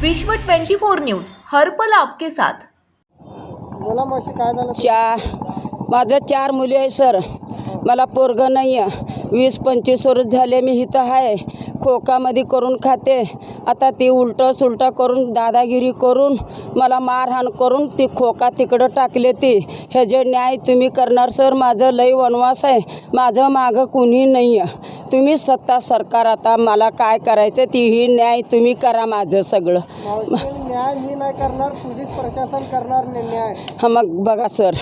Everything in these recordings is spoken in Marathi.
विश्व 24 न्यूज हर्पल आपके साथ. बोला मावशी काय झालं? चार माझं चार मुली आहे सर. मला पोरगं नाही आहे वीस पंचवीस वर्ष झाले मी इथं आहे. खोकामध्ये करून खाते. आता ती उलटं सुलटं करून दादागिरी करून मला मारहाण करून ती खोका तिकडं टाकले ती. हे जे न्याय तुम्ही करणार सर माझं लई वनवास आहे. माझं मागं कुणी नाही आहे तुम्ही सत्ता सरकार आता मला काय करायचं तीही न्याय तुम्ही करा माझं सगळं. न्याय मी नाही करणार पोलीस प्रशासन करणार नाही न्याय. हा मग बघा सर.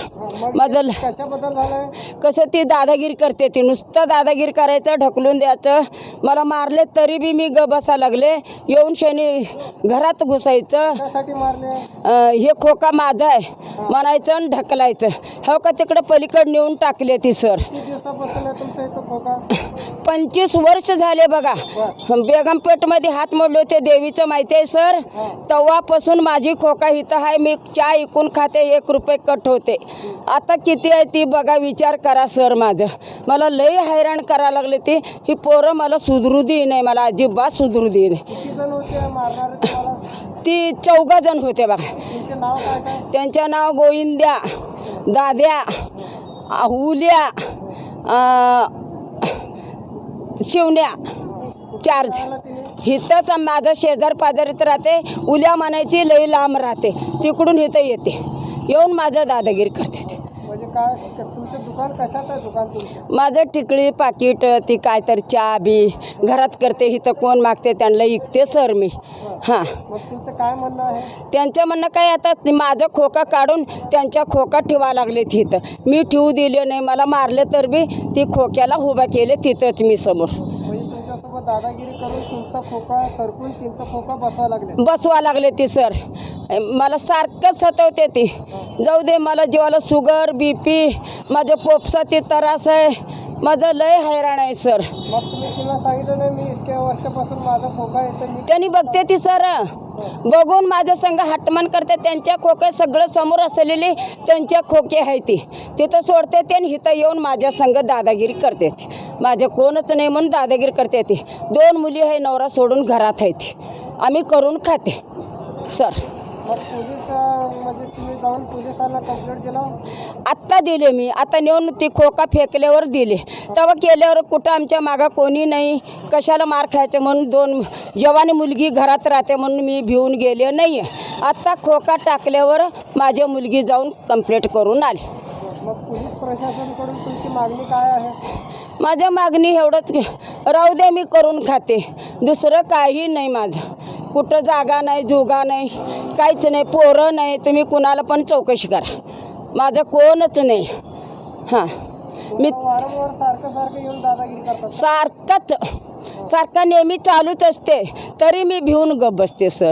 माझं कशाबद्दल झालंय? कसं ती दादागिरी करते ती. नुसतं दादागिरी करायचं ढकलून द्यायचं. मला मारले तरी बी मी ग बसा लागले. येऊन शनी घरात घुसायचं. हे खोका माझा आहे. म्हणायचं आणि ढकलायचं. हो का तिकडं पलीकडे नेऊन टाकले ती सर. पंचवीस वर्ष झाले बघा. बेगमपेठमध्ये हात मोडले होते देवीचं माहिती आहे सर. तेव्हापासून माझी खोका इथं आहे. मी चहा इकून खाते एक रुपये कट होते. आता किती आहे ती बघा विचार करा सर. माझं. मला लई हैराण करा लागले ती. ही पोरं मला सुधरू दे नाही मला अजिबात सुधरू दे नाही. ती चौघा जण होते बघा. त्यांचं नाव गोविंद्या दाद्या अहुल्या अं, शिवण्या. चार आला तिने? इथंच माझं शेजार पाजारीत राहते. उल्या म्हणायची लई लांब राहते. तिकडून इथं येते. येऊन माझं दादागिरी करते. ते. म्हणजे काय क- तुमचं दुकान कशाचं आहे दुकान तुमचं? माझं टिकळी पाकिट ती काय तर चहा बी घरात करते इथं कोण मागते त्यांना ऐकते सर मी. हां. मग तुमचं काय म्हणणं आहे? त्यांचं म्हणणं काय आता ते माझं खोका काढून त्यांच्या खोका ठेवा लागले तिथं. मी ठेवू दिले नाही मला मारले तर बी ती खोक्याला उभा केले तिथंच मी समोर. म्हणजे तुमच्यासोबत दादागिरी करून तुमचा खोका सरकून त्यांचा खोका बसवा लागले. बसवा लागले ती सर. मला सारखंच सतवते ती. जाऊ दे मला जीवाला शुगर बी पी माझं पोपसा ते त्रास आहे. माझं लय हैराण आहे सर मग तुम्ही तिला सांगितलं नाही मी इतक्या वर्षापासून माझा खोका येतं मी त्यांनी बघते ती सर बघून माझं संघ हटमन करते त्यांच्या खोके सगळं समोर असलेली त्यांच्या खोके आहे ती. तिथं सोडते ते आणि इथं येऊन माझ्या संघ दादागिरी करते ती. माझं कोणच नाही म्हणून दादागिरी करते ती. दोन मुली आहे नवरा सोडून घरात आहे ती. आम्ही करून खाते सर मग पोलीस अं, म्हणजे तुम्ही जाऊन पोलिसांना कंप्लेंट दिला? आत्ता दिले मी. आता नेऊन ती खोका फेकल्यावर दिले. तेव्हा केल्यावर कुठं आमच्या मागा कोणी नाही. कशाला मार खायचं म्हणून दोन जवानी मुलगी घरात राहते म्हणून मी भिवून गेले नाही आहे आत्ता खोका टाकल्यावर माझी मुलगी जाऊन कंप्लेंट करून आली. मग पोलीस प्रशासनकडून तुमची मागणी काय आहे? माझ्या मागणी एवढंच की राहू दे मी करून खाते. दुसरं काही नाही माझं. कुठं जागा नाही जुगा नाही. काहीच नाही पोरं नाही तुम्ही कुणाला पण चौकशी करा. माझं कोणच नाही. हां. मी सारखंच. सारखं नेहमी चालूच असते. तरी मी भिवून गप बसते सर.